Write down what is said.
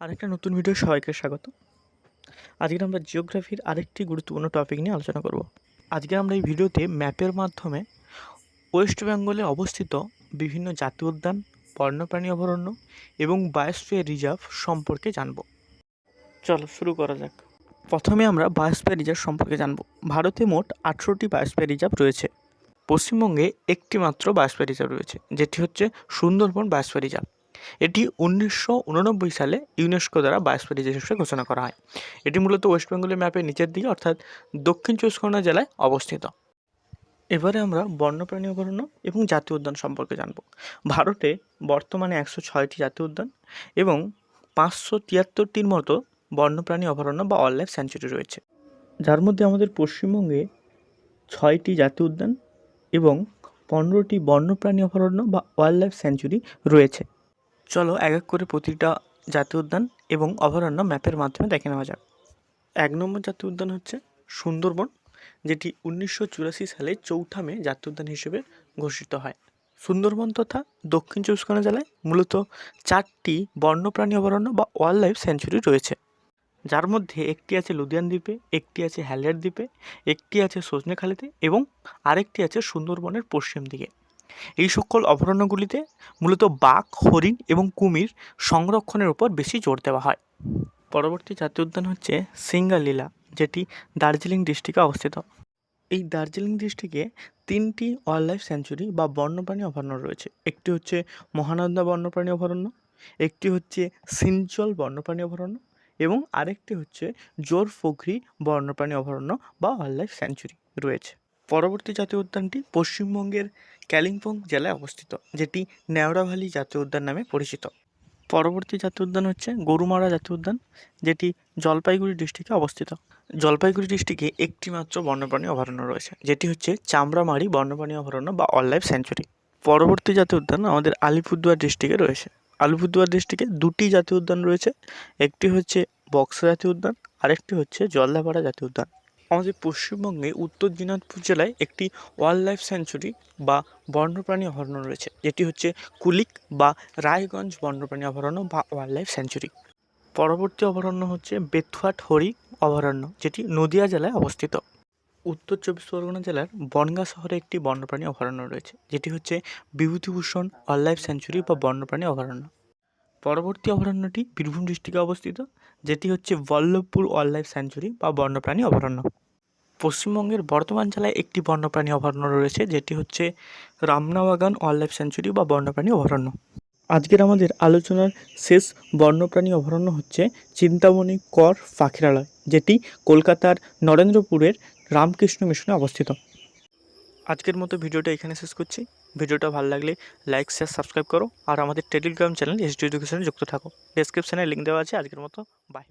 আরেকটা নতুন ভিডিও সবাইকে স্বাগত। আজকে আমরা জিওগ্রাফির আরেকটি গুরুত্বপূর্ণ টপিক নিয়ে আলোচনা করব। আজকে আমরা এই ভিডিওতে ম্যাপের মাধ্যমে ওয়েস্ট বেঙ্গলে অবস্থিত বিভিন্ন জাতীয় উদ্যান, বন্যপ্রাণী অভয়ারণ্য এবং বায়োস্ফিয়ার রিজার্ভ সম্পর্কে জানব। চলো শুরু করা যাক। প্রথমে আমরা বায়োস্ফিয়ার রিজার্ভ সম্পর্কে জানব। ভারতে মোট আঠেরোটি বায়োস্ফিয়ার রিজার্ভ রয়েছে। পশ্চিমবঙ্গে একটি মাত্র বায়োস্ফিয়ার রিজার্ভ রয়েছে, যেটি হচ্ছে সুন্দরবন বায়োস্ফিয়ার রিজার্ভ এটি উনিশশো উননব্বই সালে ইউনেস্কো দ্বারা বায়োস্ফিয়ার হিসেবে ঘোষণা করা হয়। এটি মূলত ওয়েস্ট বেঙ্গলের ম্যাপের নিচের দিকে, অর্থাৎ দক্ষিণ চব্বিশ পরগনা জেলায় অবস্থিত। এবারে আমরা বন্যপ্রাণী অভয়ারণ্য এবং জাতীয় উদ্যান সম্পর্কে জানব। ভারতে বর্তমানে একশো ছয়টি জাতীয় উদ্যান এবং পাঁচশো তিয়াত্তরটির মতো বন্যপ্রাণী অভয়ারণ্য বা ওয়াইল্ড লাইফ স্যাঞ্চুরি রয়েছে। যার মধ্যে আমাদের পশ্চিমবঙ্গে ছয়টি জাতীয় উদ্যান এবং পনেরোটি বন্যপ্রাণী অভয়ারণ্য বা ওয়াইল্ড লাইফ স্যাঞ্চুরি রয়েছে। চলো এক এক করে প্রতিটা জাতীয় উদ্যান এবং অভয়ারণ্য ম্যাপের মাধ্যমে দেখে নেওয়া যাক। এক নম্বর জাতীয় উদ্যান হচ্ছে সুন্দরবন, যেটি উনিশশো চুরাশি সালে চৌঠা মে জাতীয় উদ্যান হিসেবে ঘোষিত হয়। সুন্দরবন তথা দক্ষিণ চব্বিশ পরগনা জেলায় মূলত চারটি বন্যপ্রাণী অভয়ারণ্য বা ওয়াইল্ড লাইফ স্যাঞ্চুরি রয়েছে। যার মধ্যে একটি আছে লুধিয়ান দ্বীপে, একটি আছে হ্যালিয়ার দ্বীপে, একটি আছে সজনেখালিতে এবং আরেকটি আছে সুন্দরবনের পশ্চিম দিকে। এই সকল অভয়ারণ্যগুলিতে মূলত বাঘ, হরিণ এবং কুমির সংরক্ষণের উপর বেশি জোর দেওয়া হয়। পরবর্তী জাতীয় উদ্যান হচ্ছে সিঙ্গালীলা, যেটি দার্জিলিং ডিস্ট্রিক্টে অবস্থিত। এই দার্জিলিং ডিস্ট্রিক্টে তিনটি ওয়াইল্ড লাইফ স্যাঞ্চুরি বা বন্যপ্রাণী অভয়ারণ্য রয়েছে। একটি হচ্ছে মহানন্দা বন্যপ্রাণী অভয়ারণ্য, একটি হচ্ছে সিনচল বন্যপ্রাণী অভয়ারণ্য এবং আরেকটি হচ্ছে জোর ফখরি বন্যপ্রাণী অভয়ারণ্য বা ওয়াইল্ড লাইফ স্যাঞ্চুরি রয়েছে। পরবর্তী জাতীয় উদ্যানটি পশ্চিমবঙ্গের কালিম্পং জেলায় অবস্থিত, যেটি নেওড়া ভ্যালি জাতীয় উদ্যান নামে পরিচিত। পরবর্তী জাতীয় উদ্যান হচ্ছে গরুমারা জাতীয় উদ্যান, যেটি জলপাইগুড়ি ডিস্ট্রিক্টে অবস্থিত। জলপাইগুড়ি ডিস্ট্রিক্টে একটি মাত্র বন্যপ্রাণী অভয়ারণ্য রয়েছে, যেটি হচ্ছে চামড়ামারি বন্যপ্রাণী অভয়ারণ্য বা লাইফ স্যাঞ্চুরি পরবর্তী জাতীয় উদ্যান আমাদের আলিপুরদুয়ার ডিস্ট্রিক্টে রয়েছে। আলিপুরদুয়ার ডিস্ট্রিক্টে দুটি জাতীয় উদ্যান রয়েছে, একটি হচ্ছে বক্সা জাতীয় উদ্যান, আরেকটি হচ্ছে জলদাপাড়া জাতীয় উদ্যান। আমাদের পশ্চিমবঙ্গে উত্তর দিনাজপুর জেলায় একটি ওয়াইল্ড লাইফ স্যাঞ্চুরি বা বন্যপ্রাণী অভয়ারণ্য রয়েছে, যেটি হচ্ছে কুলিক বা রায়গঞ্জ বন্যপ্রাণী অভয়ারণ্য বা ওয়াইল্ড লাইফ স্যাঞ্চুরি পরবর্তী অভয়ারণ্য হচ্ছে বেথুয়াট হরি অভয়ারণ্য যেটি নদিয়া জেলায় অবস্থিত। উত্তর চব্বিশ পরগনা জেলার বনগাঁ শহরে একটি বন্যপ্রাণী অভয়ারণ্য রয়েছে, যেটি হচ্ছে বিভূতিভূষণ ওয়াইল্ড লাইফ স্যাঞ্চুরি বা বন্যপ্রাণী অভয়ারণ্য পরবর্তী অভয়ারণ্যটি বীরভূম ডিস্ট্রিক্টে অবস্থিত, যেটি হচ্ছে বল্লভপুর ওয়াইল্ড লাইফ স্যাঞ্চুরি বা বন্যপ্রাণী অভয়ারণ্য। পশ্চিমবঙ্গের বর্তমান জেলায় একটি বন্যপ্রাণী অভয়ারণ্য রয়েছে, যেটি হচ্ছে রামনাবাগান ওয়াইল্ড লাইফ স্যাঞ্চুরি বা বন্যপ্রাণী অভয়ারণ্য। আজকের আমাদের আলোচনার শেষ বন্যপ্রাণী অভয়ারণ্য হচ্ছে চিন্তামণি কর পাখিরালয়, যেটি কলকাতার নরেন্দ্রপুরের রামকৃষ্ণ মিশনে অবস্থিত। আজকের মতো ভিডিওটা এখানে শেষ করছি। ভিডিওটা ভালো লাগলে লাইক শেয়ার সাবস্ক্রাইব করো। আর আমাদের টেলিগ্রাম চ্যানেল এসডি এডুকেশনে যুক্ত থাকো। ডেসক্রিপশানে লিঙ্ক দেওয়া আছে। আজকের মতো বাই